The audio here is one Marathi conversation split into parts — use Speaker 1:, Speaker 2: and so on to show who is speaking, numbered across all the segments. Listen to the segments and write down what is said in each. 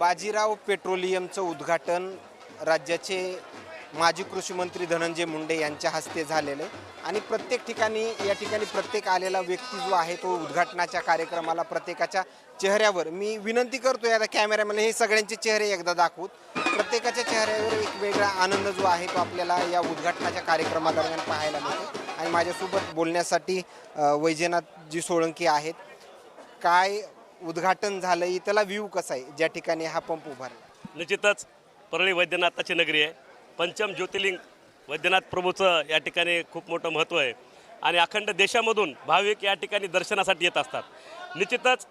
Speaker 1: बाजीराव पेट्रोलियमचं उद्घाटन राज्याचे माजी कृषी मंत्री धनंजय मुंडे यांच्या हस्ते झालेलं आहे. आणि प्रत्येक ठिकाणी या ठिकाणी प्रत्येक आलेला व्यक्ती जो आहे तो उद्घाटनाच्या कार्यक्रमाला प्रत्येकाच्या चेहऱ्यावर मी विनंती करतो आता कॅमेऱ्यामध्ये हे सगळ्यांचे चेहरे एकदा दाखवूत. प्रत्येकाच्या चेहऱ्यावर एक वेगळा आनंद जो आहे तो आपल्याला या उद्घाटनाच्या कार्यक्रमादरम्यान पाहायला मिळतो. आणि माझ्यासोबत बोलण्यासाठी अ, वैजनाथजी सोळंकी आहेत. काय उद्घाटन झालं त्याला व्ह्यू कसा आहे? ज्या ठिकाणी हा पंप उभारला.
Speaker 2: निश्चितच परळी वैद्यनाथाची नगरी आहे. पंचम ज्योतिर्लिंग वैद्यनाथ प्रभूचं या ठिकाणी खूप मोठं महत्त्व आहे. आणि अखंड देशामधून भाविक या ठिकाणी दर्शनासाठी येत असतात. निश्चितच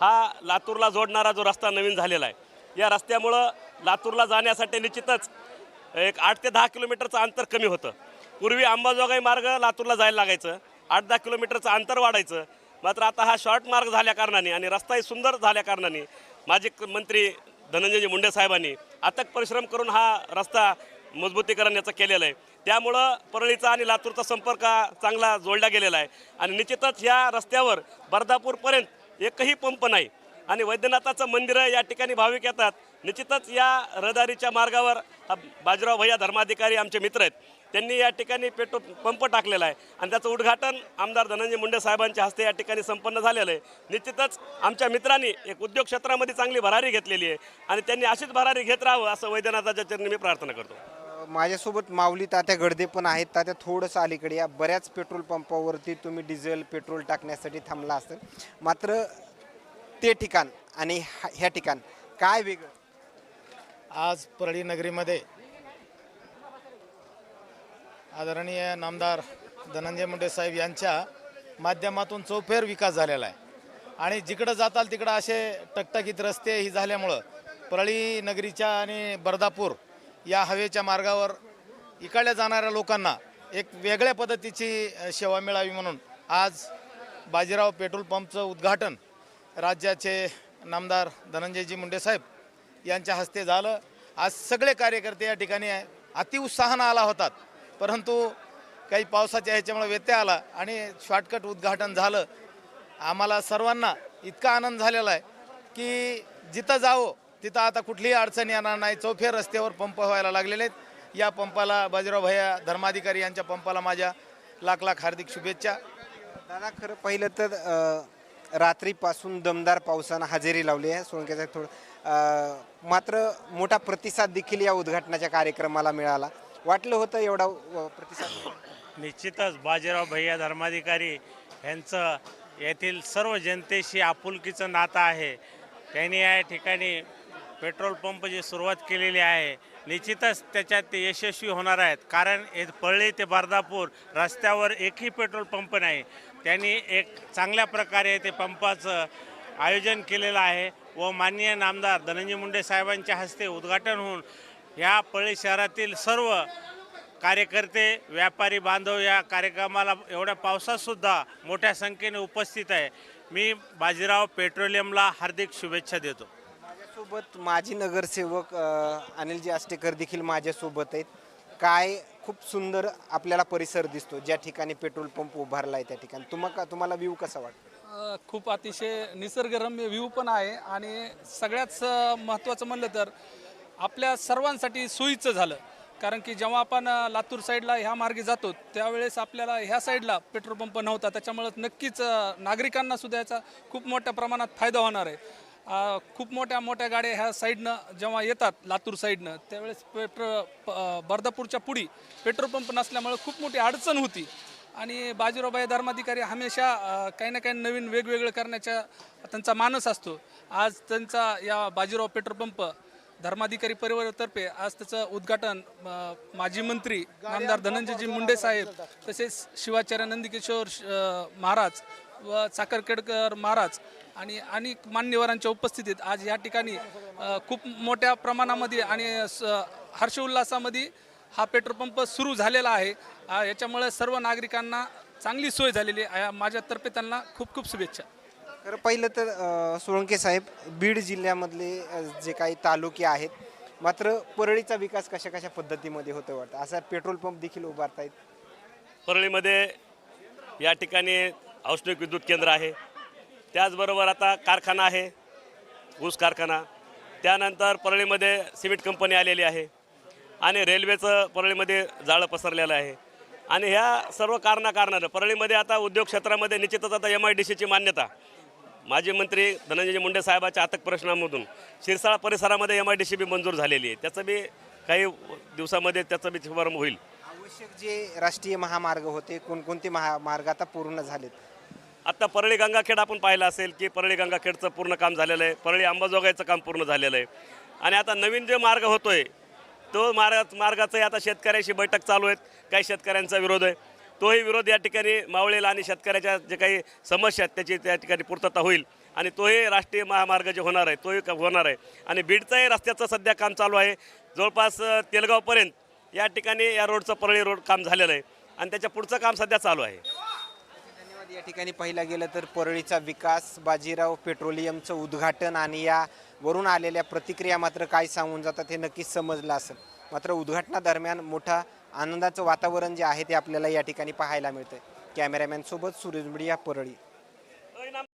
Speaker 2: हा लातूरला जोडणारा जो रस्ता नवीन झालेला आहे या रस्त्यामुळं लातूरला जाण्यासाठी निश्चितच एक आठ ते दहा किलोमीटरचं अंतर कमी होतं. पूर्वी अंबाजोगाई मार्ग लातूरला जायला लागायचं. आठ दहा किलोमीटरचं अंतर वाढायचं. मात्र आता हा शॉर्ट मार्ग झाल्याकारणाने आणि रस्ताही सुंदर झाल्याकारणाने माजी क- मंत्री धनंजय मुंडे साहेबांनी अथक परिश्रम करून हा रस्ता मजबूतीकरण याचं केलेलं आहे. त्यामुळं परळीचा आणि लातूरचा संपर्क हा चांगला जोडला गेलेला आहे. आणि निश्चितच या रस्त्यावर बर्दापूरपर्यंत एकही पंप नाही. आणि वैद्यनाथाचं मंदिरं या ठिकाणी भाविक येतात. निश्चितच या रहदारीच्या मार्गावर बाजीराव भैया धर्माधिकारी आमचे मित्र आहेत. त्यांनी या ठिकाणी पेट्रोल पंप टाकलेला आहे. आणि त्याचं उद्घाटन आमदार धनंजय मुंडे साहेबांच्या हस्ते या ठिकाणी संपन्न झालेलं आहे. निश्चितच आमच्या मित्रांनी एक उद्योग क्षेत्रामध्ये चांगली भरारी घेतलेली आहे. आणि त्यांनी अशीच भरारी घेत राहावं असं वैद्यनाथाच्या चरणी मी प्रार्थना करतो.
Speaker 1: माझ्यासोबत माऊली तात्या गडदे पण आहेत. तात्या थोडंसं अलीकडे या. बऱ्याच पेट्रोल पंपावरती तुम्ही डिझेल पेट्रोल टाकण्यासाठी थांबला असेल. मात्र ते ठिकाण आणि ह्या ठिकाण काय वेगळं?
Speaker 3: आज परळी नगरीमध्ये आदरणीय नामदार धनंजय मुंडे साहेब यांच्या माध्यमातून चौफेर विकास झालेला आहे. आणि जिकडं जाताल तिकडं असे टकटकीत रस्ते ही झाल्यामुळं परळी नगरीच्या आणि बर्दापूर या हवेच्या मार्गावर इकडल्या जाणाऱ्या लोकांना एक वेगळ्या पद्धतीची सेवा मिळावी म्हणून आज बाजीराव पेट्रोल पंपचं उद्घाटन राज्याचे नामदार धनंजयजी मुंडे साहेब यांच्या हस्ते झालं. आज सगळे कार्यकर्ते या ठिकाणी अतिउत्साहानं आला होतात. परंतु काही पावसाच्या ह्याच्यामुळे व्यत्यय आला आणि शॉर्टकट उद्घाटन झालं. आम्हाला सर्वांना इतका आनंद झालेला आहे की जिथं जावं तिथं आता कुठलीही अडचण येणार नाही. चौफेर रस्त्यावर पंप व्हायला लागलेले आहेत. या पंपाला बाजीराव भैया धर्माधिकारी यांच्या पंपाला माझ्या लाख लाख हार्दिक शुभेच्छा.
Speaker 1: दादा खरं पाहिलं तर रात्रीपासून दमदार पावसानं हजेरी लावली आहे. सोनक्याचा थोडं मात्र मोठा प्रतिसाद देखील या उद्घाटनाच्या कार्यक्रमाला मिळाला. वाटलं होतं एवढा प्रतिसाद?
Speaker 4: निश्चितच. बाजीराव भैया धर्माधिकारी यांचं येथील सर्व जनतेशी आपुलकीचं नातं आहे. त्यांनी या ठिकाणी पेट्रोल पंपची सुरुवात केलेली आहे निश्चितच त्याच्यात ते यशस्वी होणार आहेत. कारण हे पळळी ते बारदापूर रस्त्यावर एकही पेट्रोल पंप नाही. त्यांनी एक चांगल्या प्रकारे ते पंपाचं आयोजन केलेलं आहे व माननीय नामदार धनंजय मुंडे साहेबांच्या हस्ते उद्घाटन होऊन या पळी शहरातील सर्व कार्यकर्ते व्यापारी बांधव या कार्यक्रमाला एवढ्या पावसातसुद्धा मोठ्या संख्येने उपस्थित आहे. मी बाजीराव पेट्रोलियमला हार्दिक शुभेच्छा देतो.
Speaker 1: माझ्यासोबत माजी नगरसेवक अनिलजी आष्टेकर देखील माझ्यासोबत आहेत. काय खूप सुंदर आपल्याला परिसर दिसतो ज्या ठिकाणी पेट्रोल पंप उभारला आहे त्या ठिकाणी. तुम्हाला तुम्हाला व्ह्यू कसा वाटतो?
Speaker 5: खूप अतिशय निसर्गरम्य व्ह्यू पण आहे. आणि सगळ्यात महत्त्वाचं म्हणलं तर आपल्या सर्वांसाठी सोयीचं झालं. कारण की जेव्हा आपण लातूर साईडला ह्या मार्गे जातो त्यावेळेस आपल्याला ह्या साईडला पेट्रोल पंप नव्हता. त्याच्यामुळं नक्कीच नागरिकांना सुद्धा याचा खूप मोठ्या प्रमाणात फायदा होणार आहे. खूप मोठ्या मोठ्या गाड्या ह्या साईडनं जेव्हा येतात लातूर साईडनं त्यावेळेस पेट्रो प- बर्दापूरच्या पुढी पेट्रोल पंप नसल्यामुळे खूप मोठी अडचण होती. आणि बाजीरावबाई धर्माधिकारी हमेशा काही ना काही नवीन वेगवेगळं करण्याच्या त्यांचा मानस असतो. आज त्यांचा या बाजीराव पेट्रोल पंप धर्माधिकारी परिवारातर्फे आज त्याचं उद्घाटन माजी मंत्री नामदार धनंजयजी मुंडे साहेब तसेच शिवाचार्य नंदकिशोर महाराज व चाकरखेडकर महाराज आणि अनेक मान्यवरांच्या उपस्थितीत आज या ठिकाणी खूप मोठ्या प्रमाणामध्ये आणि हर्षोल्लासामध्ये हा पेट्रोल पंप सुरू झालेला आहे. याच्यामुळे सर्व नागरिकांना चांगली सोय झालेली आहे. माझ्यातर्फे त्यांना खूप खूप शुभेच्छा.
Speaker 1: तर पहिलं तर सोळंके साहेब बीड जिल्ह्यामधले जे काही तालुके आहेत मात्र परळीचा विकास कशा कशा पद्धतीमध्ये होतो वाटतं? असा पेट्रोल पंप देखील उभारतायत.
Speaker 2: परळीमध्ये या ठिकाणी औष्णिक विद्युत केंद्र आहे. त्याचबरोबर आता कारखाना आहे ऊस कारखाना. त्यानंतर परळीमध्ये सिमेंट कंपनी आलेली आहे आणि रेल्वेचं परळीमध्ये जाळं पसरलेलं आहे. आणि ह्या सर्व कारणाकारणानं परळीमध्ये आता उद्योग क्षेत्रामध्ये निश्चितच आता एम आय डी सीची मान्यता. माजी मंत्री धनंजय मुंडे साहेबाच्या अथक प्रश्नामधून शिरसाळा परिसरामध्ये M I D C B मंजूर झालेली आहे. त्याचं बी काही दिवसामध्ये त्याचं बी शुभारंभ होईल.
Speaker 1: आवश्यक जे राष्ट्रीय महामार्ग होते कोणकोणते महामार्ग आता पूर्ण झालेत?
Speaker 2: आत्ता परळी गंगाखेड आपण पाहिलं असेल की परळी गंगाखेडचं पूर्ण काम झालेलं आहे. परळी अंबाजोगाईचं काम पूर्ण झालेलं आहे. आणि आता नवीन जे मार्ग होतोय तो मार्ग मार्गाचं आता शेतकऱ्याशी बैठक चालू आहेत. काही शेतकऱ्यांचा विरोध आहे. तोही विरोध या ठिकाणी मावळेला आणि शेतकऱ्याच्या जे काही समस्या आहेत त्याची त्या ठिकाणी पूर्तता होईल. आणि तोही राष्ट्रीय महामार्ग जे होणार आहे तोही क- होणार आहे. आणि बीडचाही रस्त्याचं सध्या काम चालू आहे. जवळपास तेलगावपर्यंत या ठिकाणी या रोडचं परळी रोड काम झालेलं आहे. आणि त्याच्या पुढचं काम सध्या चालू आहे.
Speaker 1: धन्यवाद. या ठिकाणी पाहिलं गेलं तर परळीचा विकास बाजीराव पेट्रोलियमचं उद्घाटन आणि या वरून आलेल्या प्रतिक्रिया मात्र काय सांगून जातात हे नक्कीच समजलं असेल. मात्र उद्घाटनादरम्यान मोठा आनंदाचं वातावरण जे आहे ते आपल्याला या ठिकाणी पाहायला मिळतं कॅमेरामॅनसोबत सूरज मीडिया परळी.